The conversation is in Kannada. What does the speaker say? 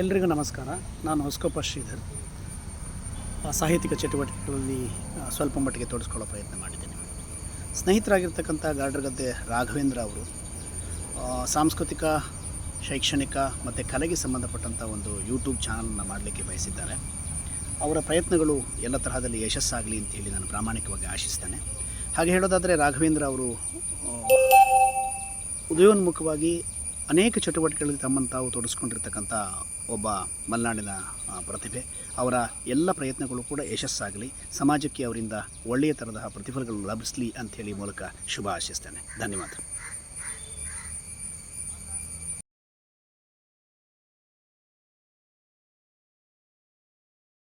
ಎಲ್ರಿಗೂ ನಮಸ್ಕಾರ. ನಾನು ಹೊಸಕೊಪ್ಪ ಶ್ರೀಧರ್. ಸಾಹಿತ್ಯಿಕ ಚಟುವಟಿಕೆಗಳಲ್ಲಿ ಸ್ವಲ್ಪ ಮಟ್ಟಿಗೆ ತೋರಿಸ್ಕೊಳ್ಳೋ ಪ್ರಯತ್ನ ಮಾಡಿದ್ದೇನೆ. ಸ್ನೇಹಿತರಾಗಿರ್ತಕ್ಕಂಥ ಗಾರ್ಡರ್ಗದ್ದೆ ರಾಘವೇಂದ್ರ ಅವರು ಸಾಂಸ್ಕೃತಿಕ, ಶೈಕ್ಷಣಿಕ ಮತ್ತು ಕಲೆಗೆ ಸಂಬಂಧಪಟ್ಟಂಥ ಒಂದು ಯೂಟ್ಯೂಬ್ ಚಾನಲನ್ನು ಮಾಡಲಿಕ್ಕೆ ಬಯಸಿದ್ದಾರೆ. ಅವರ ಪ್ರಯತ್ನಗಳು ಎಲ್ಲ ತರಹದಲ್ಲಿ ಯಶಸ್ಸಾಗಲಿ ಅಂತೇಳಿ ನಾನು ಪ್ರಾಮಾಣಿಕವಾಗಿ ಆಶಿಸ್ತೇನೆ. ಹಾಗೆ ಹೇಳೋದಾದರೆ ರಾಘವೇಂದ್ರ ಅವರು ಉದಯೋನ್ಮುಖವಾಗಿ ಅನೇಕ ಚಟುವಟಿಕೆಗಳಲ್ಲಿ ತಮ್ಮನ್ನು ತಾವು ತೊಡಸ್ಕೊಂಡಿರ್ತಕ್ಕಂಥ ಒಬ್ಬ ಮಲೆನಾಡಿನ ಪ್ರತಿಭೆ. ಅವರ ಎಲ್ಲ ಪ್ರಯತ್ನಗಳು ಕೂಡ ಯಶಸ್ಸಾಗಲಿ. ಸಮಾಜಕ್ಕೆ ಅವರಿಂದ ಒಳ್ಳೆಯ ಥರದ ಪ್ರತಿಫಲಗಳು ಲಭಿಸಲಿ ಅಂಥೇಳಿ ಮೂಲಕ ಶುಭ ಆಶಿಸ್ತೇನೆ. ಧನ್ಯವಾದ.